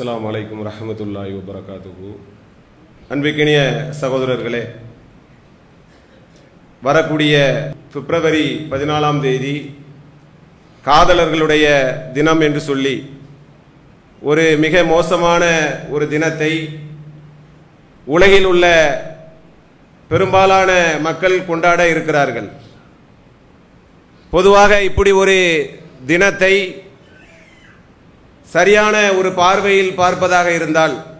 அஸ்லாம் வலைக்கம் ரஹமத்துல்லாஹி வபரகாத்துகு அன்பிக்கினிய சகோதரர்களே வரக்கூடிய பிப்ரவரி பதினாலாம் தேதி காதலர்களுடைய தினம் என்று சொல்லி ஒரு மிக மோசமான ஒரு தினத்தை உலகில் உள்ள பெரும்பாலான மக்கள் கொண்டாட இருக்கிறார்கள். பொதுவாக இப்படி ஒரு தினத்தை சரியான ஒரு பார்வையில் பார்ப்பதாக இருந்தால்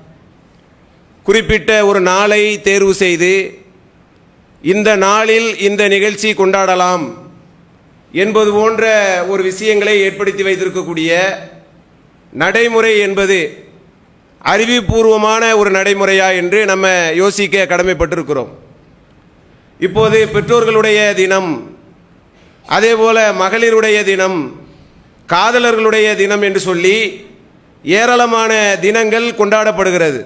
குறிப்பிட்ட ஒரு நாளை தேர்வு செய்து இந்த நாளில் இந்த நிகழ்ச்சி கொண்டாடலாம் என்பது போன்ற ஒரு விஷயங்களை ஏற்படுத்தி வைத்திருக்கக்கூடிய நடைமுறை என்பது அறிவிப்பூர்வமான ஒரு நடைமுறையா என்று நம்ம யோசிக்க கடமைப்பட்டிருக்கிறோம். இப்போது பெற்றோர்களுடைய தினம் அதேபோல மகளிருடைய தினம் காதலர்களுடைய தினம் என்று சொல்லி ஏராளமான தினங்கள் கொண்டாடப்படுகிறது.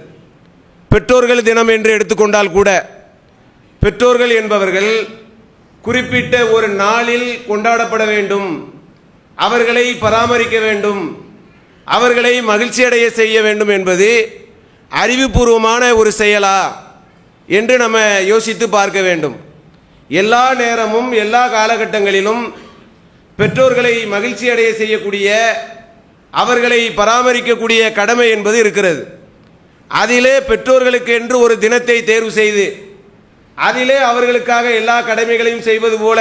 பெற்றோர்கள் தினம் என்று எடுத்துக்கொண்டால் கூட பெற்றோர்கள் என்பவர்கள் குறிப்பிட்ட ஒரு நாளில் கொண்டாடப்பட வேண்டும் அவர்களை பராமரிக்க வேண்டும் அவர்களை மகிழ்ச்சியடைய செய்ய வேண்டும் என்பது அறிவுபூர்வமான ஒரு செயலா என்று நம்ம யோசித்து பார்க்க வேண்டும். எல்லா நேரமும் எல்லா காலகட்டங்களிலும் பெற்றோர்களை மகிழ்ச்சி அடைய செய்யக்கூடிய அவர்களை பராமரிக்கக்கூடிய கடமை என்பது இருக்கிறது. அதிலே பெற்றோர்களுக்கு என்று ஒரு தினத்தை தேர்வு செய்து அதிலே அவர்களுக்காக எல்லா கடமைகளையும் செய்வது போல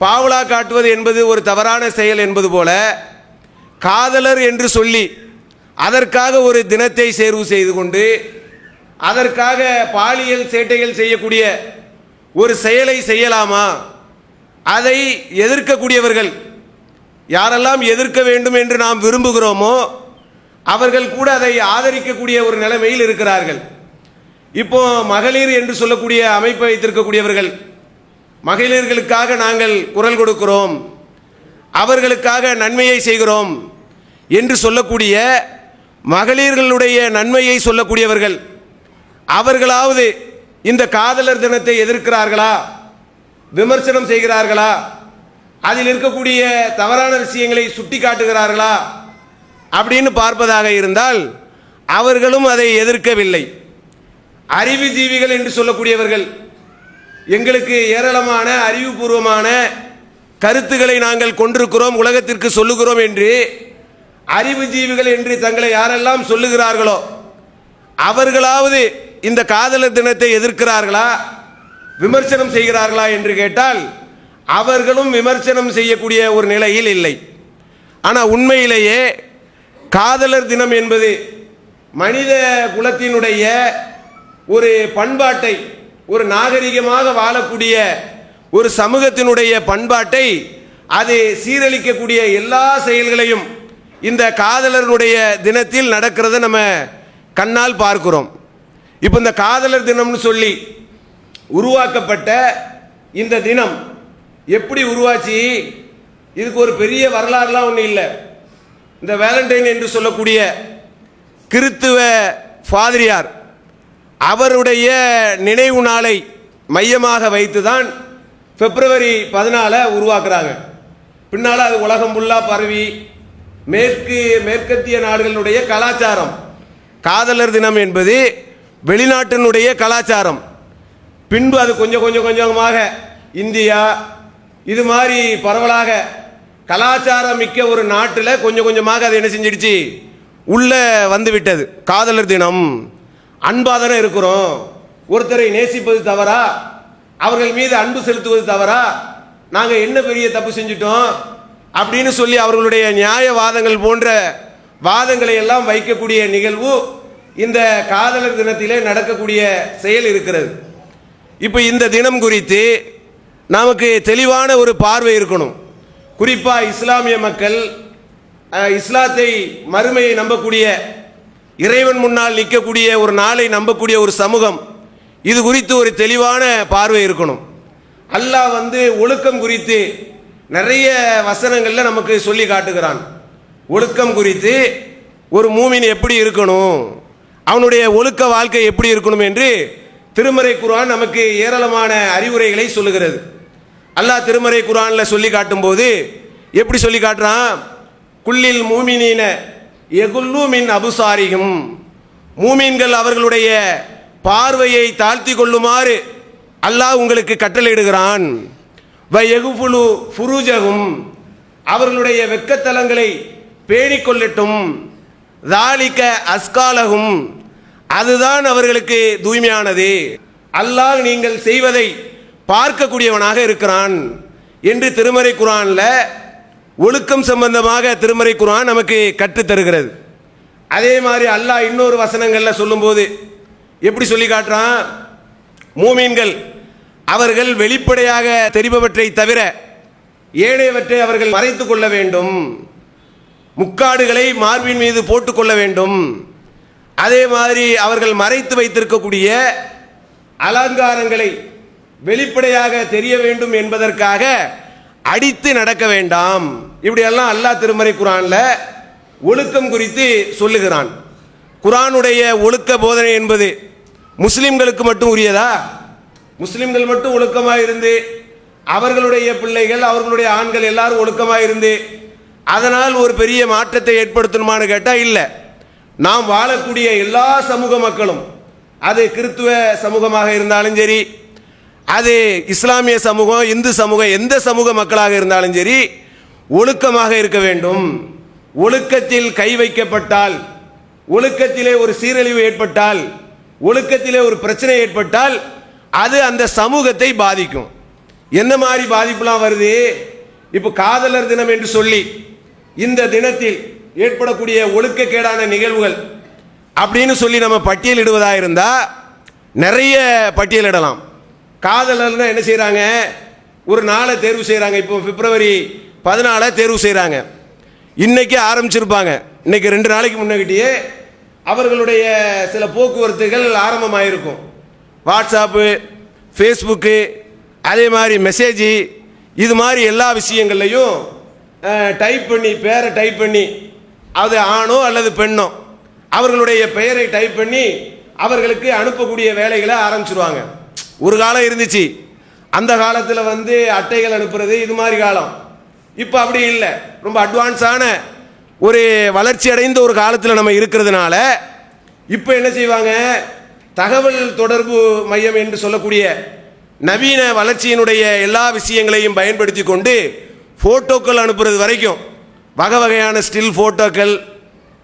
பாவலா காட்டுவது என்பது ஒரு தவறான செயல் என்பது போல காதலர் என்று சொல்லி அதற்காக ஒரு தினத்தை தேர்வு செய்து கொண்டு அதற்காக பாலியல் சேட்டைகள் செய்யக்கூடிய ஒரு செயலை செய்யலாமா? அதை எதிர்க்கக்கூடியவர்கள் யாரெல்லாம் எதிர்க்க வேண்டும் என்று நாம் விரும்புகிறோமோ அவர்கள் கூட அதை ஆதரிக்கக்கூடிய ஒரு நிலைமையில் இருக்கிறார்கள். இப்போ மகளிர் என்று சொல்லக்கூடிய அமைப்பை வைத்திருக்கக்கூடியவர்கள் மகளிர்களுக்காக நாங்கள் குரல் கொடுக்கிறோம் அவர்களுக்காக நன்மையை செய்கிறோம் என்று சொல்லக்கூடிய மகளிர்களுடைய நன்மையை சொல்லக்கூடியவர்கள் அவர்களாவது இந்த காதலர் தினத்தை எதிர்க்கிறார்களா? விமர்சனம் செய்கிறார்களா? அதில் இருக்கக்கூடிய தவறான விஷயங்களை சுட்டி காட்டுகிறார்களா அப்படின்னு பார்ப்பதாக இருந்தால் அவர்களும் அதை எதிர்க்கவில்லை. அறிவுஜீவிகள் என்று சொல்லக்கூடியவர்கள் எங்களுக்கு ஏராளமான அறிவுபூர்வமான கருத்துக்களை நாங்கள் கொண்டிருக்கிறோம் உலகத்திற்கு சொல்லுகிறோம் என்று அறிவுஜீவிகள் என்று தங்களை யாரெல்லாம் சொல்லுகிறார்களோ அவர்களாவது இந்த காதலர் தினத்தை எதிர்க்கிறார்களா? விமர்சனம் செய்கிறார்களா என்று கேட்டால் அவர்களும் விமர்சனம் செய்யக்கூடிய ஒரு நிலையில் இல்லை. ஆனால் உண்மையிலேயே காதலர் தினம் என்பது மனித குலத்தினுடைய ஒரு பண்பாட்டை ஒரு நாகரிகமாக வாழக்கூடிய ஒரு சமூகத்தினுடைய பண்பாட்டை அது சீரழிக்கக்கூடிய எல்லா செயல்களையும் இந்த காதலருடைய தினத்தில் நடக்கிறத நம்ம கண்ணால் பார்க்கிறோம். இப்போ இந்த காதலர் தினம்னு சொல்லி உருவாக்கப்பட்ட இந்த தினம். எப்படி உருவாச்சு? இதுக்கு ஒரு பெரிய வரலாறுலாம் ஒன்றும் இல்லை. இந்த வேலண்டைன் என்று சொல்லக்கூடிய கிறித்துவ ஃபாதிரியார் அவருடைய நினைவு நாளை மையமாக வைத்து தான் பிப்ரவரி பதினாலை உருவாக்குறாங்க. பின்னால் அது உலகம் ஃபுல்லாக பரவி மேற்கு மேற்கத்திய நாடுகளுடைய கலாச்சாரம். காதலர் தினம் என்பது வெளிநாட்டினுடைய கலாச்சாரம். பின்பு அது கொஞ்சம் கொஞ்சம் கொஞ்சமாக இந்தியா இது மாதிரி பரவலாக கலாச்சாரம் மிக்க ஒரு நாட்டில் கொஞ்சம் கொஞ்சமாக அது என்ன செஞ்சிடுச்சு? உள்ளே வந்து விட்டது. காதலர் தினம். அன்பாக தானே இருக்கிறோம். ஒருத்தரை நேசிப்பது தவறா? அவர்கள் மீது அன்பு செலுத்துவது தவறா? நாங்கள் என்ன பெரிய தப்பு செஞ்சிட்டோம்? அப்படின்னு சொல்லி அவர்களுடைய நியாயவாதங்கள் போன்ற வாதங்களை எல்லாம் வைக்கக்கூடிய நிகழ்வு இந்த காதலர் தினத்திலே நடக்கக்கூடிய செயல் இருக்கிறது. இப்போ இந்த தினம் குறித்து நமக்கு தெளிவான ஒரு பார்வை இருக்கணும். குறிப்பாக இஸ்லாமிய மக்கள் இஸ்லாத்தை மறுமையை நம்பக்கூடிய இறைவன் முன்னால் நிற்கக்கூடிய ஒரு நாளை நம்பக்கூடிய ஒரு சமூகம் இது குறித்து ஒரு தெளிவான பார்வை இருக்கணும். அல்லாஹ் வந்து ஒழுக்கம் குறித்து நிறைய வசனங்களில் நமக்கு சொல்லி காட்டுகிறான். ஒழுக்கம் குறித்து ஒரு மூமின் எப்படி இருக்கணும்? அவனுடைய ஒழுக்க வாழ்க்கை எப்படி இருக்கணும் என்று திருமறை குரான் நமக்கு ஏராளமான அறிவுரைகளை சொல்லுகிறது. அல்லாஹ் திருமறை குரானில் சொல்லி காட்டும்போது எப்படி சொல்லி காட்டுறான்? குள்ளில் மூமினின எகுல்லு மின் அபுசாரிகும் மூமீன்கள் அவர்களுடைய பார்வையை தாழ்த்தி கொள்ளுமாறு அல்லாஹ் உங்களுக்கு கட்டளையிடுகிறான். வ எகுஃபுலு ஃபுருஜகும் அவர்களுடைய வெக்கத்தலங்களை பேணிக் கொள்ளட்டும். தாலிக்க அஸ்காலகும் அதுதான் அவர்களுக்கு தூய்மையானது. அல்லாஹ் நீங்கள் செய்வதை பார்க்கக்கூடியவனாக இருக்கிறான் என்று திருமறை குரானில் ஒழுக்கம் சம்பந்தமாக திருமறை குரான் நமக்கு கற்றுத்தருகிறது அதே மாதிரி அல்லாஹ் இன்னொரு வசனங்களில் சொல்லும்போது எப்படி சொல்லி காட்டுறான்? மூமீன்கள் அவர்கள் வெளிப்படையாக தெரிபவற்றை தவிர ஏனையவற்றை அவர்கள் மறைத்து கொள்ள வேண்டும். முக்காடுகளை மார்பின் மீது போட்டுக்கொள்ள வேண்டும். அதே மாதிரி அவர்கள் மறைத்து வைத்திருக்கக்கூடிய அலங்காரங்களை வெளிப்படையாக தெரிய வேண்டும் என்பதற்காக அடித்து நடக்க வேண்டாம். இப்படியெல்லாம் அல்லாஹ் திருமறை குரானில் ஒழுக்கம் குறித்து சொல்லுகிறான். குரானுடைய ஒழுக்க போதனை என்பது முஸ்லிம்களுக்கு மட்டும் உரியதா? முஸ்லிம்கள் மட்டும் ஒழுக்கமாக இருந்து அவர்களுடைய பிள்ளைகள் அவர்களுடைய ஆண்கள் எல்லாரும் ஒழுக்கமாக இருந்து அதனால் ஒரு பெரிய மாற்றத்தை ஏற்படுத்தணுமான்னு கேட்டால் இல்லை. நாம் வாழக்கூடிய எல்லா சமூக மக்களும் அது கிறித்துவ சமூகமாக இருந்தாலும் சரி அது இஸ்லாமிய சமூகம் இந்து சமூகம் எந்த சமூக மக்களாக இருந்தாலும் சரி ஒழுக்கமாக இருக்க வேண்டும். ஒழுக்கத்தில் கை வைக்கப்பட்டால் ஒழுக்கத்திலே ஒரு சீரழிவு ஏற்பட்டால் ஒழுக்கத்திலே ஒரு பிரச்சனை ஏற்பட்டால் அது அந்த சமூகத்தை பாதிக்கும். என்ன மாதிரி பாதிப்புலாம் வருது? இப்போ காதலர் தினம் என்று சொல்லி இந்த தினத்தில் ஏற்படக்கூடிய ஒழுக்கக்கேடான நிகழ்வுகள் அப்படின்னு சொல்லி நம்ம பட்டியலிடுவதாக இருந்தால் நிறைய பட்டியலிடலாம் காதலர்னால் என்ன செய்கிறாங்க ஒரு நாளை தேர்வு செய்கிறாங்க இப்போ பிப்ரவரி பதினாலை தேர்வு செய்கிறாங்க இன்னைக்கு ஆரம்பிச்சிருப்பாங்க. இன்னைக்கு ரெண்டு நாளைக்கு முன்னாடியே அவர்களுடைய சில போக்குவரத்துகள் ஆரம்பமாயிருக்கும். வாட்ஸ்அப்பு ஃபேஸ்புக்கு அதே மாதிரி மெசேஜி இது மாதிரி எல்லா விஷயங்கள்லையும் டைப் பண்ணி பேரை டைப் பண்ணி அது ஆணோ அல்லது பெண்ணோ? அவர்களுடைய பெயரை டைப் பண்ணி அவர்களுக்கு அனுப்பக்கூடிய வேலைகளை ஆரம்பிச்சிருவாங்க. ஒரு காலம் இருந்துச்சு. அந்த காலத்தில் வந்து அட்டைகள் அனுப்புறது இது மாதிரி காலம். இப்போ அப்படி இல்லை. ரொம்ப அட்வான்ஸான ஒரு வளர்ச்சி அடைந்த ஒரு காலத்தில் நம்ம இருக்கிறதுனால இப்போ என்ன செய்வாங்க? தகவல் தொடர்பு மையம் என்று சொல்லக்கூடிய நவீன வளர்ச்சியினுடைய எல்லா விஷயங்களையும் பயன்படுத்தி கொண்டு ஃபோட்டோக்கள் அனுப்புறது வரைக்கும் வகை வகையான ஸ்டில் ஃபோட்டோக்கள்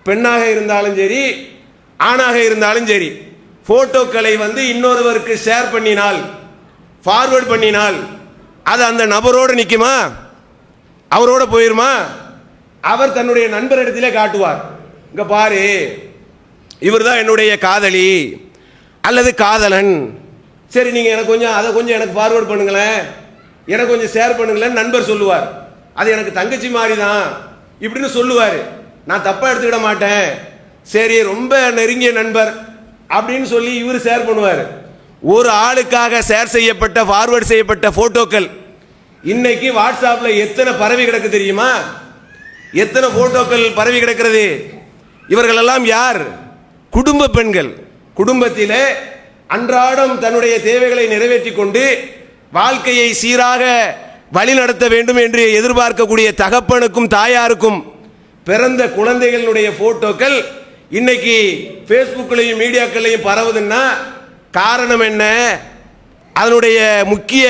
பெண்ணாக இருந்தாலும் சரி ஆணாக இருந்தாலும் சரி ஃபோட்டோக்களை வந்து இன்னொருவருக்கு ஷேர் பண்ணினால் ஃபார்வேர்ட் பண்ணினால் அது அந்த நபரோடு நிற்குமா அவரோட போயிருமா? அவர் தன்னுடைய நண்பரிடத்திலே காட்டுவார். இங்கே பாரு இவர் தான் என்னுடைய காதலி அல்லது காதலன். சரி நீங்கள் எனக்கு கொஞ்சம் அதை கொஞ்சம் எனக்கு ஃபார்வேர்ட் பண்ணுங்களேன். எனக்கு கொஞ்சம் ஷேர் பண்ணுங்களேன் நண்பர் சொல்லுவார். அது எனக்கு தங்கச்சி மாதிரி தான் இப்படின்னு சொல்லுவார். நான் தப்பாக எடுத்துக்கிட மாட்டேன். சரி ரொம்ப நெருங்கிய நண்பர் அப்படின்னு சொல்லி இவர் ஷேர் பண்ணுவார். ஒரு ஆளுக்காக ஷேர் செய்யப்பட்ட ஃபார்வர்ட் செய்யப்பட்ட ஃபோட்டோக்கள் இன்னைக்கு வாட்ஸ்அப்பில் எத்தனை பரவி கிடக்கு தெரியுமா? எத்தனை ஃபோட்டோக்கள் பரவி கிடக்கிறது? இவர்களெல்லாம் யார்? குடும்ப பெண்கள். குடும்பத்தில் அன்றாடம் தன்னுடைய தேவைகளை நிறைவேற்றி கொண்டு வாழ்க்கையை சீராக வழிநடத்த வேண்டும் என்று எதிர்பார்க்கக்கூடிய தகப்பனுக்கும் தாயாருக்கும் பிறந்த குழந்தைகளுடைய போட்டோக்கள் இன்னைக்கு ஃபேஸ்புக்லையும் மீடியாக்கள்லையும் பரவுதுன்னா காரணம் என்ன? அதனுடைய முக்கிய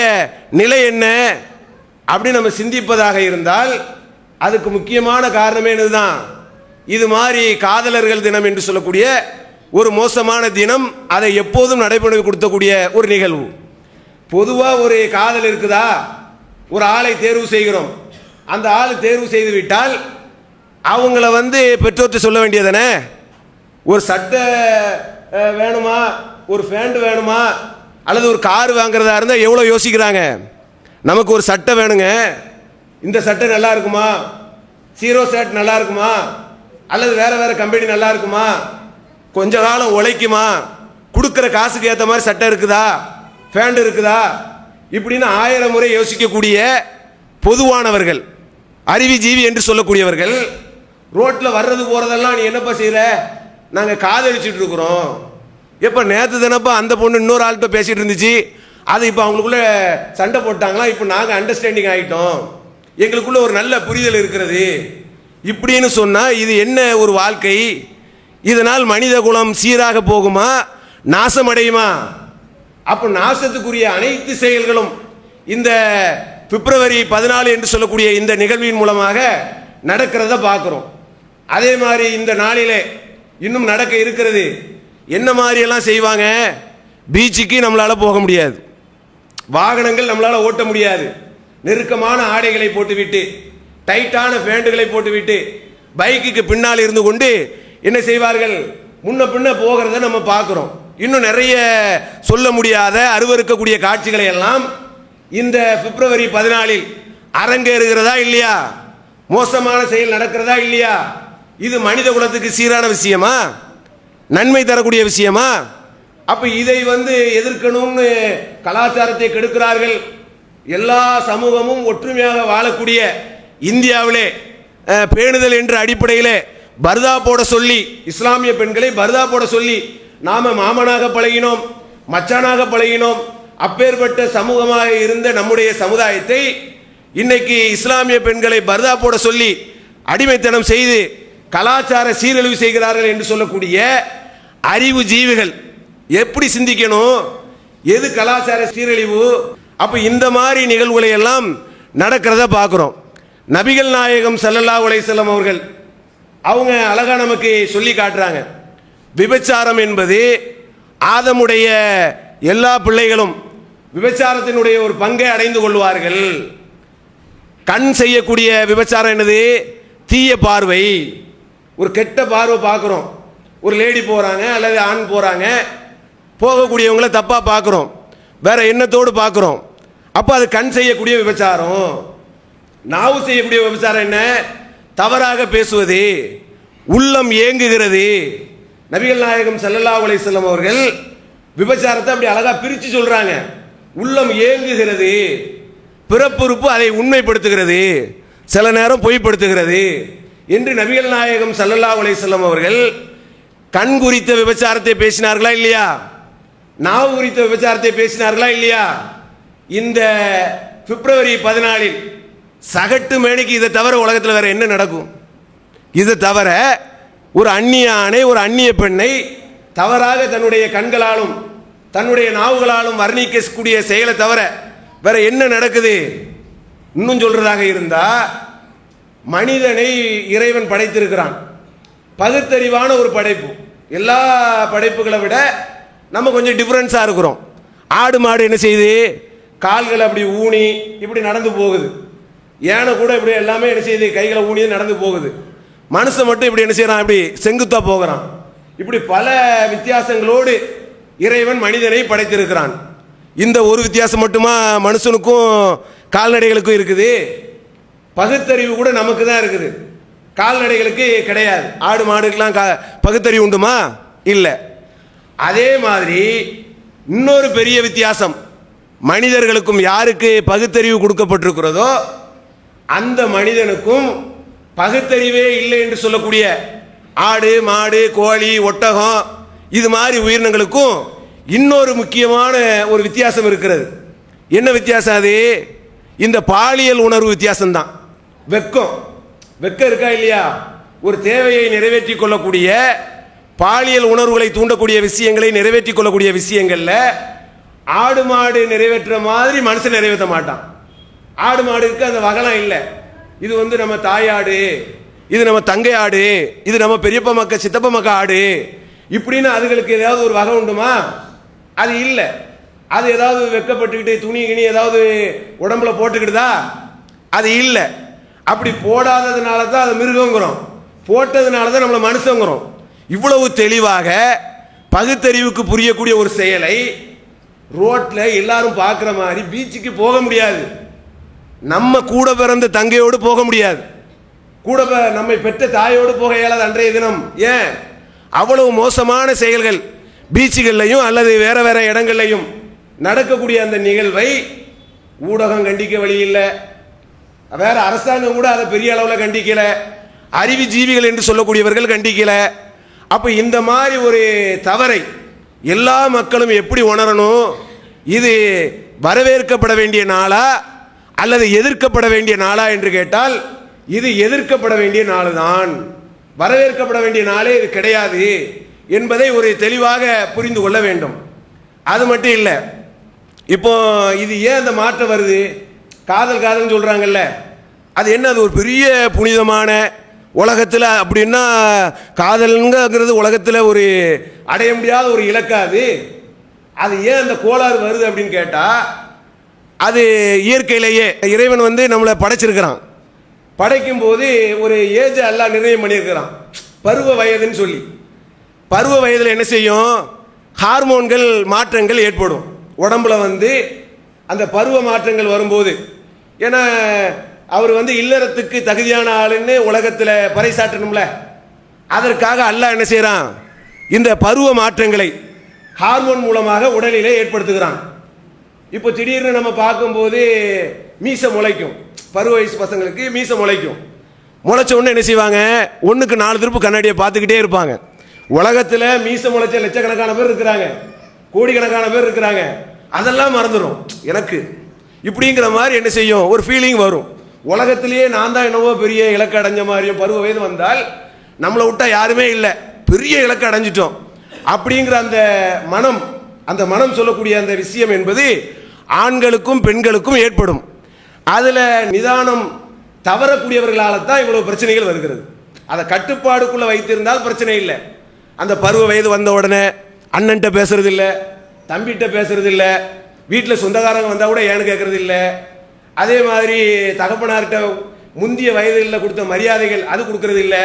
நிலை என்ன? அப்படி நம்ம சிந்திப்பதாக இருந்தால் அதுக்கு முக்கியமான காரணமே என்னதுதான்? இது மாதிரி காதலர்கள் தினம் என்று சொல்லக்கூடிய ஒரு மோசமான தினம் அதை எப்போதும் நடைபெற கொடுத்தக்கூடிய ஒரு நிகழ்வு. பொதுவாக ஒரு காதல் இருக்குதா? ஒரு ஆளை தேர்வு செய்கிறோம். அந்த ஆள் தேர்வு செய்து விட்டால் அவங்கள வந்து பெற்றோர்கிட்ட சொல்ல வேண்டியதானே ஒரு சட்டை வேணுமா? ஒரு ஃபேண்ட் வேணுமா? அல்லது ஒரு கார் வாங்குறதா இருந்தால் எவ்வளோ யோசிக்கிறாங்க? நமக்கு ஒரு சட்டை வேணுங்க. இந்த சட்டை நல்லா இருக்குமா? சீரோ ஷர்ட் நல்லா இருக்குமா? அல்லது வேறு வேறு கம்பெனி நல்லா இருக்குமா? கொஞ்ச காலம் உழைக்குமா? கொடுக்குற காசுக்கு ஏற்ற மாதிரி சட்டை இருக்குதா? ஃபேண்ட் இருக்குதா? இப்படின்னு ஆயிரம் முறை யோசிக்கக்கூடிய பொதுவானவர்கள் அறிவிஜீவி என்று சொல்லக்கூடியவர்கள் ரோட்டில் வர்றது போகிறதெல்லாம் நீ என்னப்பா செய்கிற நாங்கள் காதலிச்சுட்டு இருக்கிறோம். எப்போ நேற்று தானப்பா அந்த பொண்ணு இன்னொரு ஆள்கிட்ட பேசிகிட்டு இருந்துச்சு? அது இப்போ அவங்களுக்குள்ள சண்டை போட்டாங்களா? இப்போ நாங்கள் அண்டர்ஸ்டாண்டிங் ஆகிட்டோம் எங்களுக்குள்ள ஒரு நல்ல புரிதல் இருக்கிறது. இப்படின்னு சொன்னால் இது என்ன ஒரு வாழ்க்கை? இதனால் மனித குலம் சீராக போகுமா? நாசமடையுமா? அப்போ நாசத்துக்குரிய அனைத்து செயல்களும் இந்த பிப்ரவரி பதினாலு என்று சொல்லக்கூடிய இந்த நிகழ்வின் மூலமாக நடக்கிறத பார்க்குறோம். அதே மாதிரி இந்த நாளிலே இன்னும் நடக்க இருக்கிறது. என்ன மாதிரியெல்லாம் செய்வாங்க? பீச்சுக்கு நம்மளால் போக முடியாது. வாகனங்கள் நம்மளால் ஓட்ட முடியாது. நெருக்கமான ஆடைகளை போட்டுவிட்டு டைட்டான பேண்டுகளை போட்டுவிட்டு பைக்குக்கு பின்னால் இருந்து கொண்டு என்ன செய்வார்கள்? முன்ன பின்ன போகிறத நம்ம பார்க்குறோம். இன்னும் நிறைய சொல்ல முடியாத அருவருக்கக்கூடிய காட்சிகளை எல்லாம் இந்த பிப்ரவரி பதினாலில் அரங்கேறுகிறதா இல்லையா? மோசமான செயல் நடக்கிறதா இல்லையா? இது மனித குலத்துக்கு சீரான விஷயமா? நன்மை தரக்கூடிய விஷயமா? அப்போ இதை வந்து எதிர்க்கணும்னு கலாச்சாரத்தை கெடுக்கிறார்கள் எல்லா சமூகமும் ஒற்றுமையாக வாழக்கூடிய இந்தியாவிலே பேணுதல் என்ற அடிப்படையிலே பர்தா போட சொல்லி இஸ்லாமிய பெண்களை பர்தா போட சொல்லி நாம மாமனாக பழகினோம் மச்சானாக பழகினோம் அப்பேற்பட்ட சமூகமாக இருந்த நம்முடைய சமுதாயத்தை இன்னைக்கு இஸ்லாமிய பெண்களை பர்தா போட சொல்லி அடிமைத்தனம் செய்து கலாச்சார சீரழிவு செய்கிறார்கள் என்று சொல்லக்கூடிய அறிவு ஜீவிகள் எப்படி சிந்திக்கணும்? எது கலாச்சார சீரழிவு? அப்ப இந்த மாதிரி நிகழ்வுகளை எல்லாம் நடக்கிறத பார்க்குறோம். நபிகள் நாயகம் சல்லல்லா உலைசல்லம் அவர்கள் அவங்க அழகாக நமக்கு சொல்லி காட்டுறாங்க. விபச்சாரம் என்பது ஆதமுடைய எல்லா பிள்ளைகளும் விபச்சாரத்தினுடைய ஒரு பங்கை அடைந்து கொள்வார்கள். கண் செய்யக்கூடிய விபச்சாரம் என்னது? தீய பார்வை. ஒரு கெட்ட பார்வை பார்க்குறோம். ஒரு லேடி போகிறாங்க அல்லது ஆண் போகிறாங்க போகக்கூடியவங்கள தப்பாக பார்க்குறோம். வேற எண்ணத்தோடு பார்க்குறோம். அப்போ அது கண் செய்யக்கூடிய விபச்சாரம். நாவு செய்யக்கூடிய விபச்சாரம் என்ன? தவறாக பேசுவது. உள்ளம் ஏங்குகிறது. நபிகள் நாயகம் சல்லல்லா அலைஹி செல்லம் அவர்கள் விபச்சாரத்தை அப்படி அழகா பிரித்து சொல்றாங்க. உள்ளம் ஏங்குகிறது. பிறப்புறுப்பு அதை உண்மைப்படுத்துகிறது. சில நேரம் பொய்ப்படுத்துகிறது. என்று நபிகள் நாயகம் சல்லல்லா அலைஹி செல்லம் அவர்கள் கண் குறித்த விபச்சாரத்தை பேசினார்களா இல்லையா? நாவு குறித்த விபச்சாரத்தை பேசினார்களா இல்லையா? இந்த பிப்ரவரி பதினாலில் சகட்டு மேனிக்கு இதை தவிர உலகத்தில் வேற என்ன நடக்கும்? இதை தவிர ஒரு அந்நிய ஆணை ஒரு அந்நிய பெண்ணை தவறாக தன்னுடைய கண்களாலும் தன்னுடைய நாவுகளாலும் வர்ணிக்கக்கூடிய செயலை தவிர வேற என்ன நடக்குது? இன்னும் சொல்றதாக இருந்தா மனிதனை இறைவன் படைத்திருக்கிறான். பகுத்தறிவான ஒரு படைப்பு. எல்லா படைப்புகளை விட நம்ம கொஞ்சம் டிஃப்ரென்ஸாக இருக்கிறோம். ஆடு மாடு என்ன செய்யுது? கால்களை அப்படி ஊனி இப்படி நடந்து போகுது. யானை கூட இப்படி எல்லாமே என்ன செய்யுது? கைகளை ஊனியும் நடந்து போகுது. மனுஷன் மட்டும் இப்படி என்ன செய்யறான்? இப்படி செங்குத்தா போகிறான். இப்படி பல வித்தியாசங்களோடு இறைவன் மனிதனை படைத்திருக்கிறான். இந்த ஒரு வித்தியாசம் மட்டுமா மனுஷனுக்கும் கால்நடைகளுக்கும் இருக்குது? பகுத்தறிவு கூட நமக்கு தான் இருக்குது. கால்நடைகளுக்கு கிடையாது. ஆடு மாடுக்கெல்லாம் கா- பகுத்தறிவு உண்டுமா? இல்லை. அதே மாதிரி இன்னொரு பெரிய வித்தியாசம். மனிதர்களுக்கும் யாருக்கு பகுத்தறிவு கொடுக்கப்பட்டிருக்கிறதோ அந்த மனிதனுக்கும் பகுத்தறிவே இல்லை என்று சொல்லக்கூடிய ஆடு மாடு கோழி ஒட்டகம் இது மாதிரி உயிரினங்களுக்கும் இன்னொரு முக்கியமான ஒரு வித்தியாசம் இருக்கிறது. என்ன வித்தியாசம் அது? இந்த பாலியல் உணர்வு வித்தியாசம்தான். வெக்கம். வெக்கம் இருக்கா இல்லையா? ஒரு தேவையை நிறைவேற்றி கொள்ளக்கூடிய பாலியல் உணர்வுகளை தூண்டக்கூடிய விஷயங்களை நிறைவேற்றி கொள்ளக்கூடிய விஷயங்களில் ஆடு மாடு நிறைவேற்றுற மாதிரி மனுஷன் நிறைவேற்ற மாட்டான். ஆடு மாடு இருக்கு அந்த வகலாம் இல்லை. இது வந்து நம்ம தாயாடு இது நம்ம தங்கை ஆடு. இது நம்ம பெரியப்பா மக்க சித்தப்பா மக்க ஆடு. இப்படின்னு அதுகளுக்கு ஏதாவது ஒரு வகை உண்டுமா? அது இல்லை. அது ஏதாவது வெக்கப்பட்டுக்கிட்டு துணி கிணி ஏதாவது உடம்புல போட்டுக்கிட்டுதா அது இல்லை. அப்படி போடாததுனால தான் அது மிருகங்கிறோம். போட்டதுனால தான் நம்மளை மனுஷங்கிறோம். இவ்வளவு தெளிவாக பகுத்தறிவுக்கு புரியக்கூடிய ஒரு செயலை ரோட்டில் எல்லாரும் பார்க்குற மாதிரி பீச்சுக்கு போக முடியாது. நம்ம கூட பிறந்த தங்கையோடு போக முடியாது. கூட நம்மை பெற்ற தாயோடு போக இயலாது அன்றைய தினம். ஏன்? அவ்வளவு மோசமான செயல்கள் பீச்சுகள்லையும் அல்லது வேற வேற இடங்கள்லையும் நடக்கக்கூடிய அந்த நிகழ்வை ஊடகம் கண்டிக்க வழி இல்லை வேற அரசாங்கம் கூட அதை பெரிய அளவில் கண்டிக்கல. அறிவு ஜீவிகள் என்று சொல்லக்கூடியவர்கள் கண்டிக்கல. அப்போ இந்த மாதிரி ஒரு தவறை எல்லா மக்களும் எப்படி உணரணும்? இது வரவேற்கப்பட வேண்டிய நாளா அல்லது எதிர்க்கப்பட வேண்டிய நாளா என்று கேட்டால் இது எதிர்க்கப்பட வேண்டிய நாள் தான் வரவேற்கப்பட வேண்டிய நாளே இது கிடையாது என்பதை ஒரு தெளிவாக புரிந்து கொள்ள வேண்டும். அது மட்டும் இல்லை இப்போ இது ஏன் அந்த மாற்றம் வருது? காதல் காதல்னு சொல்கிறாங்கல்ல அது என்ன அது ஒரு பெரிய புனிதமான உலகத்தில் அப்படின்னா காதல்ங்கிறது உலகத்தில் ஒரு அடைய முடியாத ஒரு இலக்காது அது? ஏன் அந்த கோளாறு வருது அப்படின்னு கேட்டால் அது இயற்கையிலேயே இறைவன் வந்து நம்மளை படைச்சிருக்கிறான். படைக்கும் போது ஒரு ஏஜ் எல்லாம் நிர்ணயம் பண்ணியிருக்கிறான். பருவ வயதுன்னு சொல்லி. பருவ வயதில் என்ன செய்யும்? ஹார்மோன்கள் மாற்றங்கள் ஏற்படும். உடம்புல வந்து அந்த பருவ மாற்றங்கள் வரும்போது. ஏன்னா அவர் வந்து இல்லறத்துக்கு தகுதியான ஆளுன்னு உலகத்தில் பறைசாற்றணும்ல. அதற்காக அல்லாஹ் என்ன செய்கிறான் இந்த பருவ மாற்றங்களை ஹார்மோன் மூலமாக உடலிலே ஏற்படுத்துகிறான். இப்போ திடீர்னு நம்ம பார்க்கும்போது மீசை முளைக்கும். பருவ வயசு பசங்களுக்கு மீசை முளைக்கும். முளைச்ச உடனே என்ன செய்வாங்க? ஒன்றுக்கு நாலு திருப்பு கண்ணாடியை பார்த்துக்கிட்டே இருப்பாங்க. உலகத்தில் மீசை முளைச்ச லட்சக்கணக்கான பேர் இருக்கிறாங்க. கோடிக்கணக்கான பேர் இருக்கிறாங்க. அதெல்லாம் மறந்துடும் எனக்கு இப்படிங்கிற மாதிரி என்ன செய்யும்? ஒரு ஃபீலிங் வரும். உலகத்திலேயே நான் தான் என்னவோ பெரிய இலக்கு அடைஞ்ச மாதிரியும் பருவ வயது வந்தால் நம்மளை விட்டா யாருமே இல்லை. பெரிய இலக்கு அடைஞ்சிட்டோம். அப்படிங்கிற அந்த மனம் அந்த மனம் சொல்லக்கூடிய அந்த விஷயம் என்பது ஆண்களுக்கும் பெண்களுக்கும் ஏற்படும். அதில் நிதானம் தவறக்கூடியவர்களால் தான் இவ்வளோ பிரச்சனைகள் வருகிறது. அதை கட்டுப்பாடுக்குள்ளே வைத்திருந்தால் பிரச்சனை இல்லை. அந்த பருவ வயது வந்த உடனே அண்ணன்ட்ட பேசுறது இல்லை தம்பிகிட்ட பேசுறது இல்லை வீட்டில் சொந்தக்காரங்க வந்தால் கூட ஏன்னு கேட்கறது இல்லை அதே மாதிரி தகப்பனார்கிட்ட முந்திய வயதுகளில் கொடுத்த மரியாதைகள் அது கொடுக்கறது இல்லை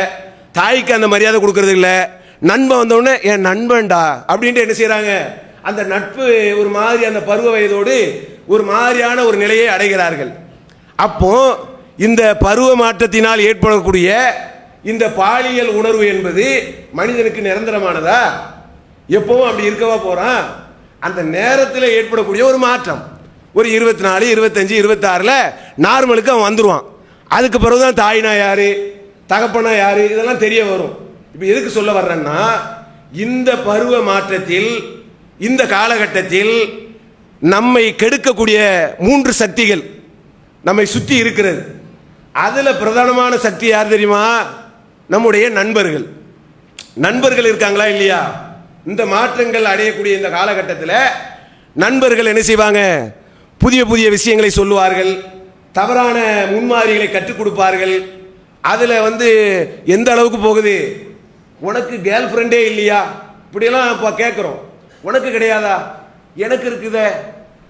தாய்க்கு அந்த மரியாதை கொடுக்கறது இல்லை நண்பன் வந்தவுடனே என் நண்பன்டா? அப்படின்ட்டு என்ன செய்கிறாங்க அந்த நட்பு ஒரு மாதிரி அந்த பருவ வயதோடு ஒரு மாதிரியான ஒரு நிலையை அடைகிறார்கள். அப்போ இந்த பருவ மாற்றத்தினால் ஏற்படக்கூடிய இந்த பாலியல் உணர்வு என்பது மனிதனுக்கு நிரந்தரமானதா? எப்பவும் அப்படி இருக்கவா போறான்? அந்த நேரத்தில் ஏற்படக்கூடிய ஒரு மாற்றம். ஒரு இருபத்தி நாலு இருபத்தஞ்சு இருபத்தாறில் நார்மலுக்கு அவன் வந்துடுவான் அதுக்கு பிறகுதான் தாய்னா யாரு? தகப்பனா யாரு? இதெல்லாம் தெரிய வரும். இப்போ எதுக்கு சொல்ல வர்றேன்னா இந்த பருவ மாற்றத்தில் இந்த காலகட்டத்தில் நம்மை கெடுக்கக்கூடிய மூன்று சக்திகள் நம்மை சுற்றி இருக்கிறது. அதில் பிரதானமான சக்தி யார் தெரியுமா? நம்முடைய நண்பர்கள். நண்பர்கள் இருக்காங்களா இல்லையா? இந்த மாற்றங்கள் அடையக்கூடிய இந்த காலகட்டத்தில் நண்பர்கள் என்ன செய்வாங்க? புதிய புதிய விஷயங்களை சொல்லுவார்கள். தவறான முன்மாதிரிகளை கற்றுக் கொடுப்பார்கள். அதில் வந்து எந்த அளவுக்கு போகுது? உனக்கு கேர்ள் ஃப்ரெண்டே இல்லையா? இப்படியெல்லாம் இப்போ கேட்குறோம் உனக்கு கிடையாதா? எனக்கு இருக்குதே.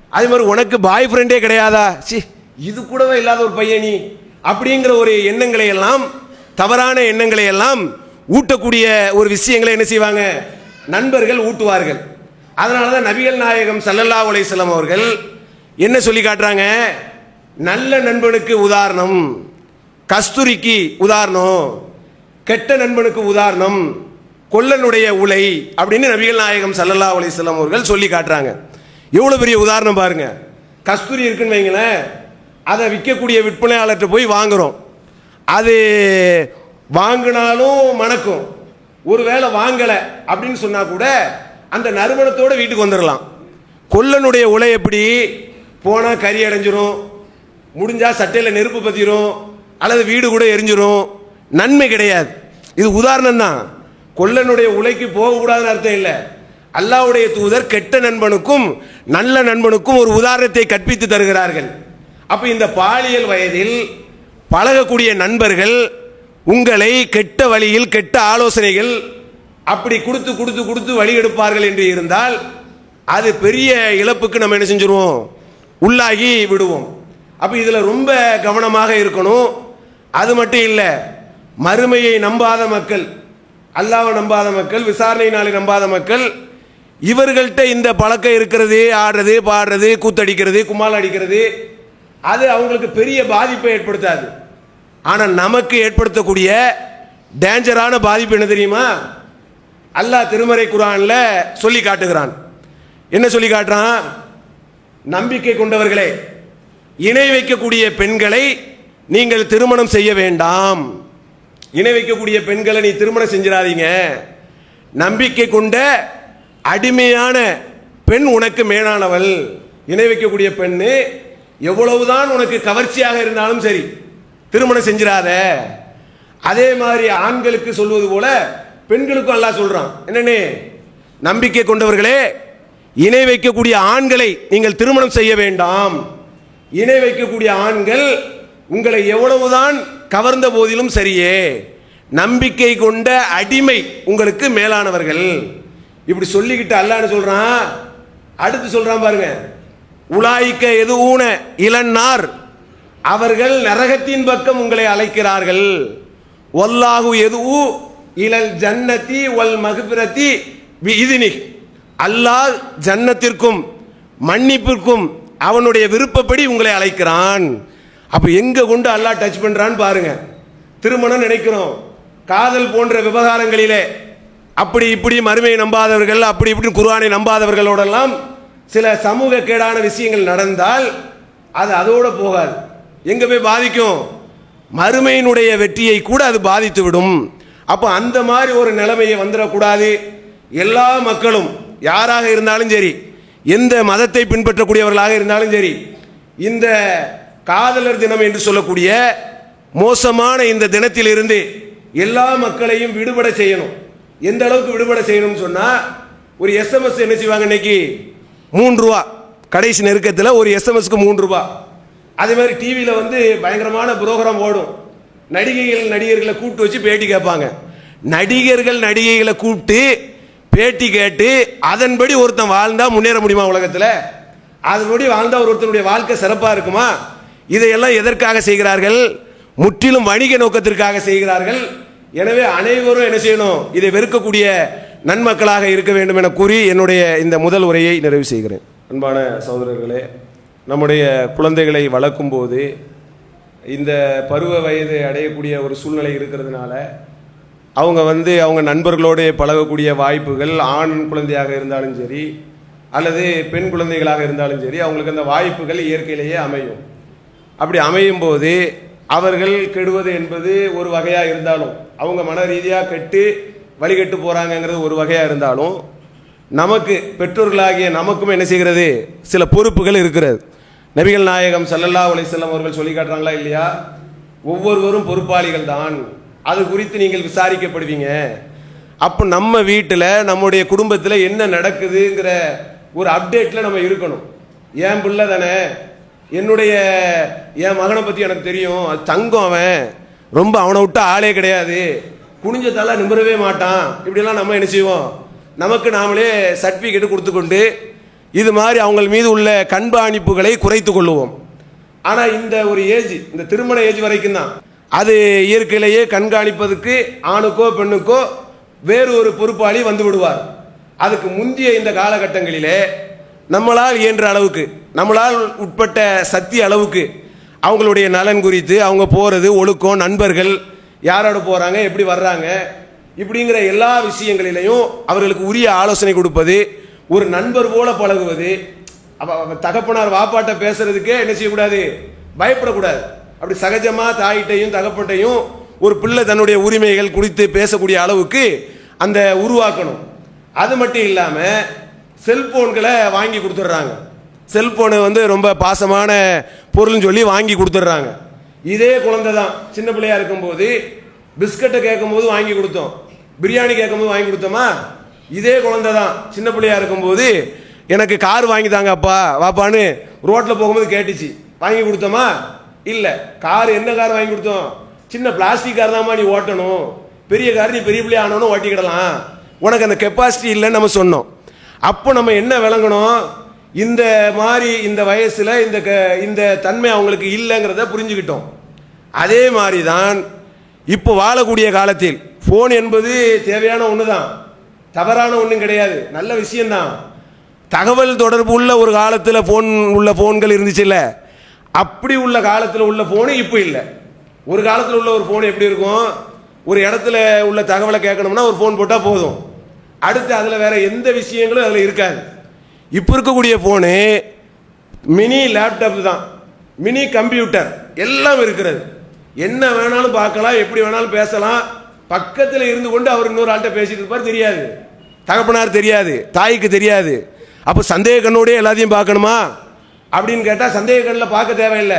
அதே மாதிரி உனக்கு பாய் ஃப்ரெண்டே கிடையாதா? சி இது கூடவே இல்லாத ஒரு பையன் நீ. அப்படிங்கிற ஒரு எண்ணங்களை எல்லாம் தவறான எண்ணங்களை எல்லாம் ஊட்டக்கூடிய ஒரு விஷயங்களை என்ன செய்வாங்க? நண்பர்கள் ஊட்டுவார்கள். அதனால தான் நபிகள் நாயகம் சல்லல்லா உலைசலம் அவர்கள் என்ன சொல்லி காட்டுறாங்க? நல்ல நண்பனுக்கு உதாரணம். கஸ்தூரிக்கு உதாரணம். கெட்ட நண்பனுக்கு உதாரணம். கொல்லனுடைய உலை அப்படின்னு நபிகள் நாயகம் சல்லல்லா அலிஸ்லாம் அவர்கள் சொல்லி காட்டுறாங்க. எவ்வளோ பெரிய உதாரணம் பாருங்க. கஸ்தூரி இருக்குன்னு வைங்களேன் அதை விற்கக்கூடிய விற்பனையாளர்கிட்ட போய் வாங்குறோம். அது வாங்கினாலும் மணக்கும். ஒருவேளை வாங்கலை அப்படின்னு சொன்னால் கூட அந்த நறுமணத்தோட வீட்டுக்கு வந்துடலாம் கொல்லனுடைய உலை எப்படி? போனால் கறி அடைஞ்சிரும் முடிஞ்சால் சட்டையில் நெருப்பு பற்றிடும் அல்லது வீடு கூட எரிஞ்சிரும். நன்மை கிடையாது. இது உதாரணம் தான் கொல்லனுடைய உலைக்கு போகக்கூடாதுன்னு அர்த்தம் இல்லை. அல்லாஹ்வுடைய தூதர் கெட்ட நண்பனுக்கும் நல்ல நண்பனுக்கும் ஒரு உதாரணத்தை கற்பித்து தருகிறார்கள். அப்போ இந்த பாலியல் வயதில் பழகக்கூடிய நண்பர்கள் உங்களை கெட்ட வழியில் கெட்ட ஆலோசனைகள் அப்படி கொடுத்து கொடுத்து கொடுத்து வழி எடுப்பார்கள் என்று இருந்தால் அது பெரிய இழப்புக்கு நம்ம என்ன செஞ்சிருவோம்? உள்ளாகி விடுவோம். அப்போ இதில் ரொம்ப கவனமாக இருக்கணும். அது மட்டும் இல்லை மறுமையை நம்பாத மக்கள் அல்லாவை நம்பாத மக்கள் விசாரணை நாளை நம்பாத மக்கள் இவர்கள்ட்ட இந்த பழக்கம் இருக்கிறது ஆடுறது பாடுறது கூத்தடிக்கிறது கும்மால் அடிக்கிறது அது அவங்களுக்கு பெரிய பாதிப்பை ஏற்படுத்தாது. ஆனால் நமக்கு ஏற்படுத்தக்கூடிய டேஞ்சரான பாதிப்பு என்ன தெரியுமா? அல்லாஹ் திருமறை குரானில் சொல்லி காட்டுகிறான். என்ன சொல்லி காட்டுறான்? நம்பிக்கை கொண்டவர்களே இணை வைக்கக்கூடிய பெண்களை நீங்கள் திருமணம் செய்ய வேண்டாம். இணை வைக்கக்கூடிய பெண்களை நீ திருமணம் செஞ்சிடாதீங்க. நம்பிக்கை கொண்ட அடிமையான பெண் உனக்கு மேலானவள். இணை வைக்கக்கூடிய பெண்ணு எவ்வளவுதான் உனக்கு கவர்ச்சியாக இருந்தாலும் சரி திருமணம் செஞ்சிடாத. அதே மாதிரி ஆண்களுக்கு சொல்வது போல பெண்களுக்கும் அல்லாஹ் சொல்றான். என்னன்னு நம்பிக்கை கொண்டவர்களே இணை வைக்கக்கூடிய ஆண்களை நீங்கள் திருமணம் செய்ய வேண்டாம். இணை வைக்கக்கூடிய ஆண்கள் உங்களை எவ்வளவுதான் கவர்ந்த போதிலும் சரியே. நம்பிக்கை கொண்ட அடிமை உங்களுக்கு மேலானவர்கள். இப்படி சொல்லிக்கிட்டு அல்லான்னு சொல்றான். அடுத்து சொல்றான் பாருங்க. உலாய்க்க எது ஊன இளன்னார். அவர்கள் நரகத்தின் பக்கம் உங்களை அழைக்கிறார்கள். ஒல்லாகு எதுவு இளல் ஜன்னதி ஒல் மகுபிரத்தி இதுனி அல்லாஹ் ஜன்னத்திற்கும் மன்னிப்பிற்கும் அவனுடைய விருப்பப்படி உங்களை அழைக்கிறான். அப்போ எங்கே கொண்டு அல்லாஹ் டச் பண்ணுறான்னு பாருங்க. திருமணம் நினைக்கிறோம். காதல் போன்ற விவகாரங்களிலே அப்படி இப்படி மறுமையை நம்பாதவர்கள் அப்படி இப்படி குர்ஆனை நம்பாதவர்களோடெல்லாம் சில சமூக கேடான விஷயங்கள் நடந்தால் அது அதோட போகாது. எங்கே போய் பாதிக்கும்? மறுமையினுடைய வெற்றியை கூட அது பாதித்து விடும். அப்போ அந்த மாதிரி ஒரு நிலைமையை வந்துடக்கூடாது. எல்லா மக்களும் யாராக இருந்தாலும் சரி எந்த மதத்தை பின்பற்றக்கூடியவர்களாக இருந்தாலும் சரி இந்த காதலர் தினம் என்று சொல்லக்கூடிய மோசமான இந்த தினத்திலிருந்து எல்லா மக்களையும் விடுபட செய்யணும். எந்த அளவுக்கு விடுபட செய்யணும்னு சொன்னால் ஒரு எஸ்எம்எஸ் என்ன செய்வாங்க இன்னைக்கு? மூன்று ரூபா. கடைசி நெருக்கத்தில் ஒரு எஸ்எம்எஸ்க்கு மூன்று ரூபா. அதே மாதிரி டிவியில் வந்து பயங்கரமான புரோகிராம் ஓடும். நடிகைகள் நடிகர்களை கூப்பிட்டு வச்சு பேட்டி கேட்பாங்க. நடிகர்கள் நடிகைகளை கூப்பிட்டு பேட்டி கேட்டு அதன்படி ஒருத்தன் வாழ்ந்தால் முன்னேற முடியுமா உலகத்தில்? அதன்படி வாழ்ந்தால் ஒரு ஒருத்தனுடைய வாழ்க்கை சிறப்பாக இருக்குமா? இதையெல்லாம் எதற்காக செய்கிறார்கள்? முற்றிலும் வணிக நோக்கத்திற்காக செய்கிறார்கள். எனவே அனைவரும் என்ன செய்யணும்? இதை வெறுக்கக்கூடிய நன்மக்களாக இருக்க வேண்டும் என கூறி என்னுடைய இந்த முதல் உரையை நிறைவு செய்கிறேன். அன்பான சகோதரர்களே நம்முடைய குழந்தைகளை வளர்க்கும் போது இந்த பருவ வயது அடையக்கூடிய ஒரு சூழ்நிலை இருக்கிறதுனால அவங்க வந்து அவங்க நண்பர்களோடு பழகக்கூடிய வாய்ப்புகள் ஆண் குழந்தையாக இருந்தாலும் சரி அல்லது பெண் குழந்தைகளாக இருந்தாலும் சரி அவங்களுக்கு அந்த வாய்ப்புகள் இயற்கையிலேயே அமையும். அப்படி அமையும் போது அவர்கள் கெடுவது என்பது ஒரு வகையாக இருந்தாலும் அவங்க மன ரீதியாக கெட்டு வழிகட்டு போகிறாங்கங்கிறது ஒரு வகையாக இருந்தாலும் நமக்கு பெற்றோர்களாகிய நமக்கும் என்ன செய்கிறது? சில பொறுப்புகள் இருக்கிறது. நபிகள் நாயகம் சல்லல்லா அலைஹி அவர்கள் சொல்லி காட்டுறாங்களா இல்லையா? ஒவ்வொருவரும் பொறுப்பாளிகள் தான். அது குறித்து நீங்கள் விசாரிக்கப்படுவீங்க. அப்போ நம்ம வீட்டில் நம்முடைய குடும்பத்தில் என்ன நடக்குதுங்கிற ஒரு அப்டேட்டில் நம்ம இருக்கணும். ஏன் பிள்ளை தானே? என்னுடைய என் மகனை பற்றி எனக்கு தெரியும். அது தங்கம் அவன். ரொம்ப அவனை விட்டு ஆளே கிடையாது. குனிஞ்ச தலை நிமிரவே மாட்டான். இப்படிலாம் நம்ம என்ன செய்வோம்? நமக்கு நாமளே சர்டிஃபிகேட் கொடுத்துக்கொண்டு இது மாதிரி அவங்க மீது உள்ள கண்காணிப்புகளை குறைத்து கொள்ளுவோம். ஆனால் இந்த ஒரு ஏஜ் இந்த திருமண ஏஜ் வரைக்கும் தான். அது இயற்கையிலேயே கண்காணிப்பதற்கு ஆணுக்கோ பெண்ணுக்கோ வேறு ஒரு பொறுப்பாளி வந்து விடுவார். அதுக்கு முந்தைய இந்த காலகட்டங்களிலே நம்மளால் இயன்ற அளவுக்கு நம்மளால் உட்பட்ட சக்தி அளவுக்கு அவங்களுடைய நலன் குறித்து அவங்க போகிறது ஒழுக்கம் நண்பர்கள் யாரோட போகிறாங்க எப்படி வர்றாங்க இப்படிங்கிற எல்லா விஷயங்களிலையும் அவர்களுக்கு உரிய ஆலோசனை கொடுப்பது ஒரு நண்பர் போல பழகுவது அவ தகப்பனார் வாப்பாட்ட பேசுறதுக்கே என்ன செய்யக்கூடாது? பயப்படக்கூடாது. அப்படி சகஜமாக தாயிட்டையும் தகப்பட்டையும் ஒரு பிள்ளை தன்னுடைய உரிமைகள் குறித்து பேசக்கூடிய அளவுக்கு அந்த உருவாக்கணும். அது மட்டும் இல்லாமல் செல்போன்களை வாங்கி கொடுத்துட்றாங்க. செல்ஃபோனை வந்து ரொம்ப பாசமான பொருள்னு சொல்லி வாங்கி கொடுத்துட்றாங்க. இதே குழந்தை தான். சின்ன பிள்ளையா இருக்கும்போது பிஸ்கட்டை கேட்கும்போது வாங்கி கொடுத்தோம். பிரியாணி கேட்கும்போது வாங்கி கொடுத்தோமா? இதே குழந்தை தான். சின்ன பிள்ளையா இருக்கும்போது எனக்கு கார் வாங்கி தாங்க அப்பா வாப்பான்னு ரோட்டில் போகும்போது கேட்டுச்சு. வாங்கி கொடுத்தோமா? இல்லை. கார் என்ன கார் வாங்கி கொடுத்தோம்? சின்ன பிளாஸ்டிக் கார் தான்மா நீ ஓட்டணும். பெரிய கார் நீ பெரிய பிள்ளைய ஆனவனும் ஓட்டிக்கிடலாம். உனக்கு அந்த கெப்பாசிட்டி இல்லைன்னு நம்ம சொன்னோம். அப்போ நம்ம என்ன விளங்கணும்? இந்த மாதிரி இந்த வயசில் இந்த க- இந்த தன்மை அவங்களுக்கு இல்லைங்கிறத புரிஞ்சுக்கிட்டோம். அதே மாதிரி தான் இப்போ வாழக்கூடிய காலத்தில் ஃபோன் என்பது தேவையான ஒன்று தான் தவறான ஒன்றும் கிடையாது. நல்ல விஷயந்தான் தகவல் தொடர்பு உள்ள ஒரு காலத்தில் ஃபோன் உள்ள ஃபோன்கள் இருந்துச்சுல்ல அப்படி உள்ள காலத்தில் உள்ள ஃபோனு இப்போ இல்லை. ஒரு காலத்தில் உள்ள ஒரு ஃபோன் எப்படி இருக்கும்? ஒரு இடத்துல உள்ள தகவலை கேட்கணும்னா ஒரு ஃபோன் போட்டால் போதும். அடுத்து அதில் வேறு எந்த விஷயங்களும் அதில் இருக்காது. இப்போ இருக்கக்கூடிய ஃபோனு மினி லேப்டாப் தான். மினி கம்ப்யூட்டர் எல்லாம் இருக்கிறது. என்ன வேணாலும் பார்க்கலாம் எப்படி வேணாலும் பேசலாம். பக்கத்தில் இருந்து கொண்டு அவர் இன்னொரு ஆள்கிட்ட பேசிட்டு இருப்பார் தெரியாது. தகப்பனார் தெரியாது தாய்க்கு தெரியாது. அப்போ சந்தேக கண்ணோடய எல்லாத்தையும் பார்க்கணுமா? அப்படின்னு கேட்டால் சந்தேக கண்ணில் பார்க்க தேவையில்லை.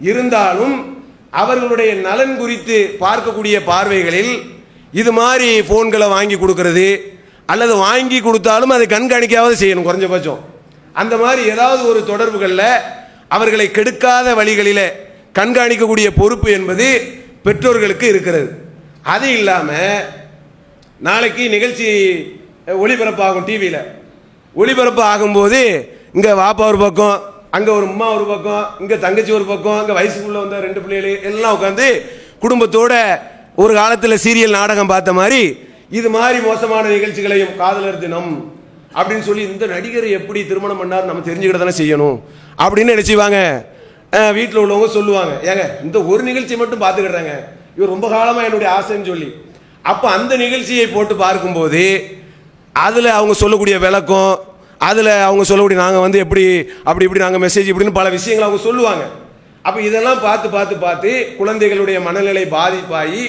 இருந்தாலும் அவர்களுடைய நலன் குறித்து பார்க்கக்கூடிய பார்வைகளில் இது மாதிரி ஃபோன்களை வாங்கி கொடுக்கறது. அல்லது வாங்கி கொடுத்தாலும் அதை கண்காணிக்காவது செய்யணும் குறைஞ்சபட்சம். அந்த மாதிரி ஏதாவது ஒரு தொடர்புகளில் அவர்களை கெடுக்காத வழிகளில் கண்காணிக்கக்கூடிய பொறுப்பு என்பது பெற்றோர்களுக்கு இருக்கிறது. அது இல்லாமல் நாளைக்கு நிகழ்ச்சி ஒளிபரப்பாகும் டிவியில் ஒளிபரப்பு ஆகும்போது இங்கே வாப்பா ஒரு பக்கம் அங்கே ஒரு அம்மா ஒரு பக்கம் இங்கே தங்கச்சி ஒரு பக்கம் அங்கே வயசுக்குள்ளே வந்த ரெண்டு பிள்ளைகள் எல்லாம் உட்காந்து குடும்பத்தோட ஒரு காலத்தில் சீரியல் நாடகம் பார்த்த மாதிரி இது மாதிரி மோசமான நிகழ்ச்சிகளையும் காதலர் தினம் அப்படின்னு சொல்லி இந்த நடிகர் எப்படி திருமணம் பண்ணார் நம்ம தெரிஞ்சுக்கிட்ட தானே செய்யணும் அப்படின்னு நினச்சிவாங்க. வீட்டில் உள்ளவங்க சொல்லுவாங்க. ஏங்க இந்த ஒரு நிகழ்ச்சி மட்டும் பார்த்துக்கிட்டாங்க இவர் ரொம்ப காலமாக என்னுடைய ஆசைன்னு சொல்லி. அப்போ அந்த நிகழ்ச்சியை போட்டு பார்க்கும்போது அதில் அவங்க சொல்லக்கூடிய விளக்கம் அதில் அவங்க சொல்லக்கூடிய நாங்கள் வந்து எப்படி அப்படி இப்படி நாங்கள் மெசேஜ் இப்படின்னு பல விஷயங்களை அவங்க சொல்லுவாங்க. அப்போ இதெல்லாம் பார்த்து பார்த்து பார்த்து குழந்தைகளுடைய மனநிலை பாதிப்பாகி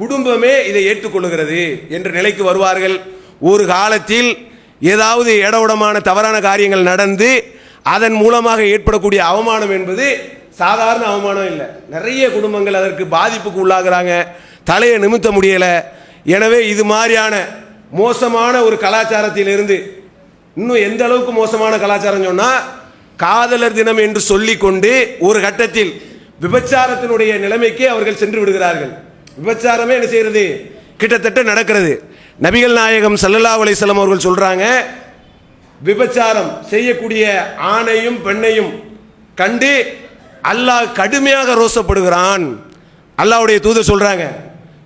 குடும்பமே இதை ஏற்றுக்கொள்ளுகிறது என்ற நிலைக்கு வருவார்கள். ஒரு காலத்தில் ஏதாவது இடவுடமான தவறான காரியங்கள் நடந்து அதன் மூலமாக ஏற்படக்கூடிய அவமானம் என்பது சாதாரண அவமானம் இல்லை. நிறைய குடும்பங்கள் அதற்கு பாதிப்புக்கு உள்ளாகிறாங்க. தலையை நிமித்த முடியலை. எனவே இது மாதிரியான மோசமான ஒரு கலாச்சாரத்திலிருந்து இன்னும் எந்த அளவுக்கு மோசமான கலாச்சாரம் சொன்னால் காதலர் தினம் என்று சொல்லிக்கொண்டு ஒரு கட்டத்தில் விபச்சாரத்தினுடைய நிலைமைக்கு அவர்கள் சென்று விடுகிறார்கள். விபச்சாரமே என்ன செய்யறது? கிட்டத்தட்ட நடக்கிறது. நபிகள் நாயகம் சல்லல்லா அலைஹி அவர்கள் சொல்றாங்க விபச்சாரம் செய்யக்கூடிய ஆணையும் பெண்ணையும் கண்டு அல்லாஹ் கடுமையாக ரோசப்படுகிறான். அல்லாவுடைய தூதர் சொல்றாங்க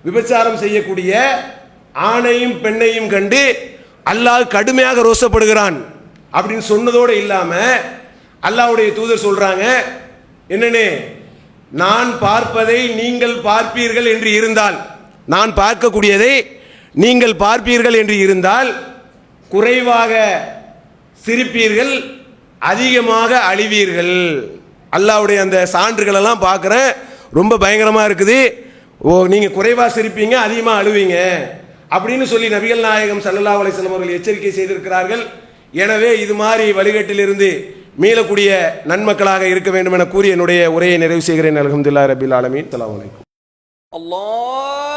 விபச்சாரம் செய்யக்கூடிய ஆணையும் பெண்ணையும் கண்டு அல்லாஹ் கடுமையாக ரோசப்படுகிறான். அப்படின்னு சொன்னதோடு இல்லாம அல்லாவுடைய தூதர் சொல்றாங்க என்னன்னு நான் பார்ப்பதை நீங்கள் பார்ப்பீர்கள் என்று இருந்தால் நான் பார்க்கக்கூடியதை நீங்கள் பார்ப்பீர்கள் என்று இருந்தால் குறைவாக சிரிப்பீர்கள் அதிகமாக அழிவீர்கள். அல்லாவுடைய அந்த சான்றுகளெல்லாம் பார்க்குறேன் ரொம்ப பயங்கரமாக இருக்குது. ஓ நீங்கள் குறைவாக சிரிப்பீங்க அதிகமாக அழுவீங்க அப்படின்னு சொல்லி நபிகள் நாயகம் சல்லல்லா அலைஹி அவர்கள் எச்சரிக்கை செய்திருக்கிறார்கள். எனவே இது மாதிரி வழிகட்டிலிருந்து மீளக்கூடிய நன்மக்களாக இருக்க வேண்டும் என கூறி என்னுடைய உரையை நிறைவு செய்கிறேன். அலகம்துல்லா ரபில் ஆலமீன். தலா வலைக்கும் அல்லாஹ்.